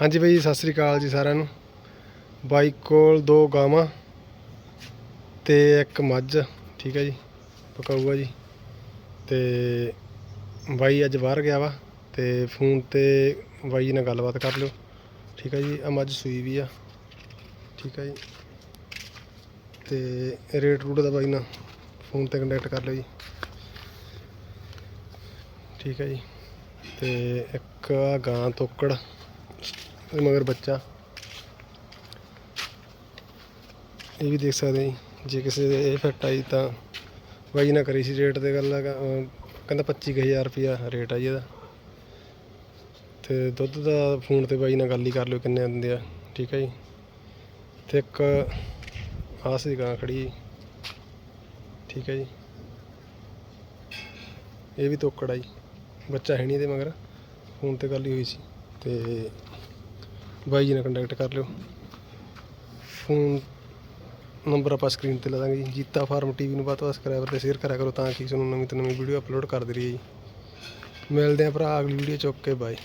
ਹਾਂਜੀ ਬਾਈ ਜੀ, ਸਤਿ ਸ੍ਰੀ ਅਕਾਲ ਜੀ ਸਾਰਿਆਂ ਨੂੰ। ਬਾਈਕ ਕੋਲ ਦੋ ਗਾਵਾਂ ਤੇ ਇੱਕ ਮੱਝ ਠੀਕ ਹੈ ਜੀ ਪਕਾਊਗਾ ਜੀ। ਤੇ ਬਾਈ ਅੱਜ ਬਾਹਰ ਗਿਆ ਵਾ ਤੇ ਫੋਨ ਤੇ ਬਾਈ ਜੀ ਨਾਲ ਗੱਲਬਾਤ ਕਰ ਲਿਓ। ਠੀਕ ਹੈ ਜੀ ਆ ਮੱਝ ਸੂਈ ਵੀ ਆ। ਠੀਕ ਹੈ ਜੀ। ਤੇ ਰੇਟ ਰੂਟ ਦਾ ਬਾਈ ਨਾਲ ਫੋਨ ਤੇ ਕੰਟੈਕਟ ਕਰ ਲਿਓ ਜੀ। ਠੀਕ ਹੈ ਜੀ। ਤੇ ਇੱਕ ਆ ਗਾਂ ਤੋਕੜ। ਇਹਦੇ ਮਗਰ ਬੱਚਾ। ਇਹ ਵੀ ਦੇਖ ਸਕਦੇ ਜੀ। ਜੇ ਕਿਸੇ ਦੇ ਇਹ ਫਿੱਟ ਆਈ ਤਾਂ ਬਾਈ ਨਾਲ ਕਰੀ ਸੀ ਰੇਟ ਤੇ ਗੱਲ ਹੈਗਾ, ਅਹ ਕਹਿੰਦਾ 25000 ਰੁਪਿਆ ਰੇਟ ਆ ਜੀ ਇਹਦਾ। ਤੇ ਦੁੱਧ ਦਾ ਫੋਨ ਤੇ ਬਾਈ ਨਾਲ ਗੱਲ ਹੀ ਕਰ ਲਿਓ ਕਿੰਨੇ ਦਿੰਦੇ ਆ ਠੀਕ ਹੈ ਜੀ। ਤੇ ਇੱਕ ਆਸ ਦੀ ਗਾਂ ਖੜੀ ਜੀ ਠੀਕ ਹੈ ਜੀ। ਇਹ ਵੀ ਤੋਕੜ ਆ ਜੀ। ਬੱਚਾ ਹੈ ਨਹੀਂ ਇਹਦੇ ਮਗਰ। ਫੋਨ ਤੇ ਗੱਲ ਹੀ ਹੋਈ ਸੀ। ਤੇ ਬਾਈ ਜੀ ਨਾਲ ਕੰਟੈਕਟ ਕਰ ਲਿਓ। ਫੋਨ ਨੰਬਰ ਆਪਾਂ ਸਕਰੀਨ ਤੇ ਲਾ ਦਾਂਗੇ ਜੀ। ਜੀਤਾ ਫਾਰਮ ਟੀਵੀ ਨੂੰ ਵੱਧ ਤੋਂ ਵੱਧ ਸਬਸਕ੍ਰਾਈਬਰ ਤੇ ਸ਼ੇਅਰ ਕਰਿਆ ਕਰੋ ਤਾਂ ਕਿ ਤੁਹਾਨੂੰ ਨਵੀਂ ਤੋਂ ਨਵੀਂ ਵੀਡੀਓ ਅਪਲੋਡ ਕਰਦੇ ਰਹੀਏ ਜੀ। ਮਿਲਦੇ ਆ ਭਰਾ, ਅਗਲੀ ਵੀਡੀਓ ਚੁੱਕ ਕੇ ਬਾਏ